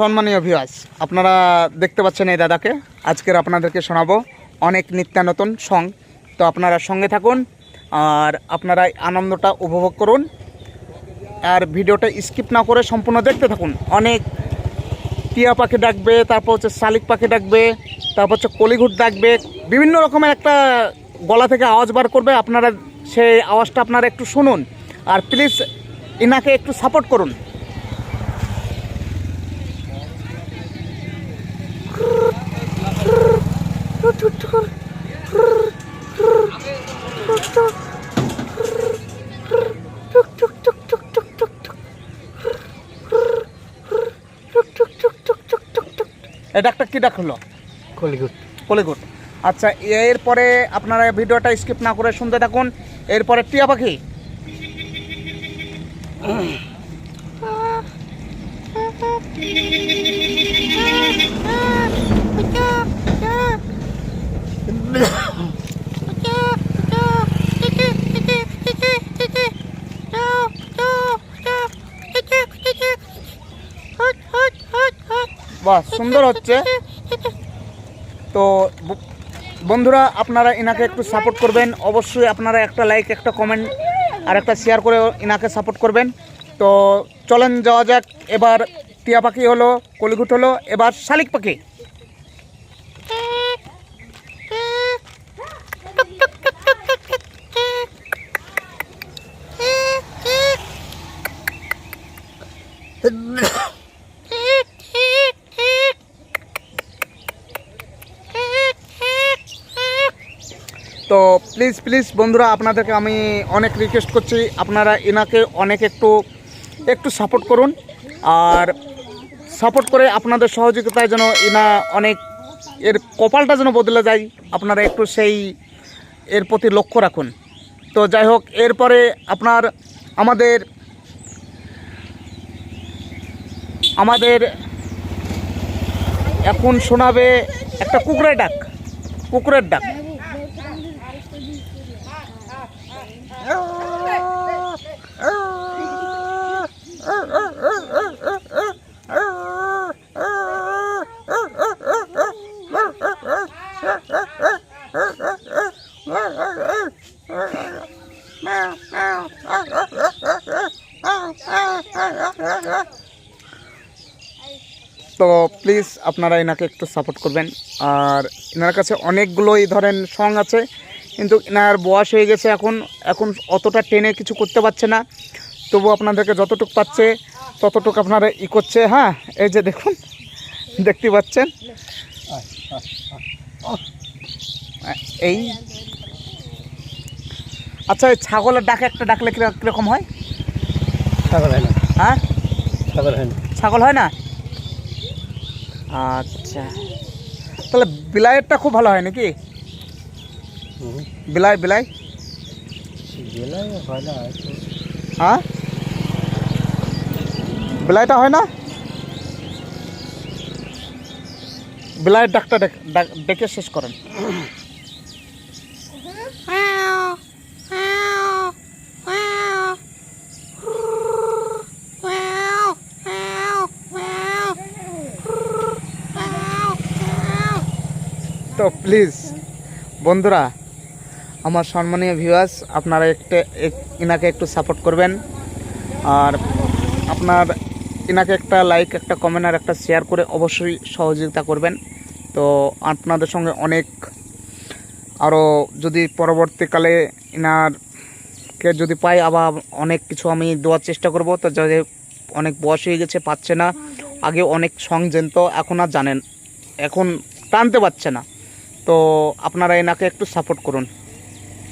সম্মানীয় ভিউয়ার্স আপনারা দেখতে পাচ্ছেন এই দাদাকে। আজকের আপনাদেরকে শোনাবো অনেক নিত্যানতুন সং তো আপনারা সঙ্গে থাকুন আর আপনারা আনন্দটা উপভোগ করুন। আর ভিডিওটা স্কিপ না করে সম্পূর্ণ দেখতে থাকুন। অনেক টিয়া পাখি ডাকবে, তারপর হচ্ছে শালিক পাখি ডাকবে, তারপর হচ্ছে কলিঘুট ডাকবে। বিভিন্ন রকমের একটা গলা থেকে আওয়াজ বার করবে। আপনারা সেই আওয়াজটা আপনারা একটু শুনুন। আর প্লিজ ইনাকে একটু সাপোর্ট করুন। এটা একটা কী ডাক হলো কলিগুট কলিগুট আচ্ছা এরপরে আপনারা ভিডিওটা স্কিপ না করে শুনতে থাকুন এরপরে টিয়া পাখি বাহ সুন্দর হচ্ছে তো বন্ধুরা আপনারা ইনাকে একটু সাপোর্ট করবেন অবশ্যই আপনারা একটা লাইক একটা কমেন্ট আর একটা শেয়ার করে ইনাকে সাপোর্ট করবেন তো চলেন যাওয়া যাক এবার টিয়া পাখি হলো কলিগুট হলো এবার শালিক পাখি তো প্লিজ প্লিজ বন্ধুরা, আপনাদেরকে আমি অনেক রিকোয়েস্ট করছি। আপনারা এনাকে অনেক একটু একটু সাপোর্ট করুন। আর সাপোর্ট করে আপনাদের সহযোগিতায় যেন এনা অনেক, এর কপালটা যেন বদলে যায়, আপনারা একটু সেই এর প্রতি লক্ষ্য রাখুন। তো যাই হোক, এরপরে আপনার আমাদের আমাদের এখন শোনাবে একটা কুকুরের ডাক কুকুরের ডাক। তো প্লিজ আপনারা এনাকে একটু সাপোর্ট করবেন। আর এনার কাছে অনেকগুলো এই ধরেন সং আছে। কিন্তু এনার বয়স হয়ে গেছে এখন এখন অতটা টেনে কিছু করতে পারছে না। তবু আপনাদেরকে যতটুকু পাচ্ছে ততটুকু আপনারা ই করছে হ্যাঁ? এই যে দেখুন দেখতে পাচ্ছেন? এই। আচ্ছা এই ছাগলের ডাকে একটা ডাকলে কিরকম- কীরকম হয়? ছাগল হয় না। হ্যাঁ? ছাগল হয় না। ছাগল হয় না? আচ্ছা। তাহলে বিলাইয়েরটা খুব ভালো হয় নাকি? বিলাই বিলাই। জেলায় হয় না হ্যাঁ? বিলাইটা হয় না? বিলাইয়ের ডাকটা ডেক- ডাক- ডেকে শেষ করেন। তো প্লিজ বন্ধুরা আমার সম্মানীয় ভিউয়ার্স আপনারা একটা এক- ইনাকে একটু সাপোর্ট করবেন। আর আপনার ইনাকে একটা লাইক একটা কমেন্ট আর একটা শেয়ার করে অবশ্যই সহযোগিতা করবেন। তো আপনাদের সঙ্গে অনেক আরও যদি পরবর্তীকালে ইনারকে যদি পাই, আবার অনেক কিছু আমি দেওয়ার চেষ্টা করব। তো যাদের অনেক বয়স হয়ে গেছে, পাচ্ছে না। আগে অনেক সং জানত এখন আর জানেন, এখন টানতে পারছে না। তো আপনারা এনাকে একটু সাপোর্ট করুন।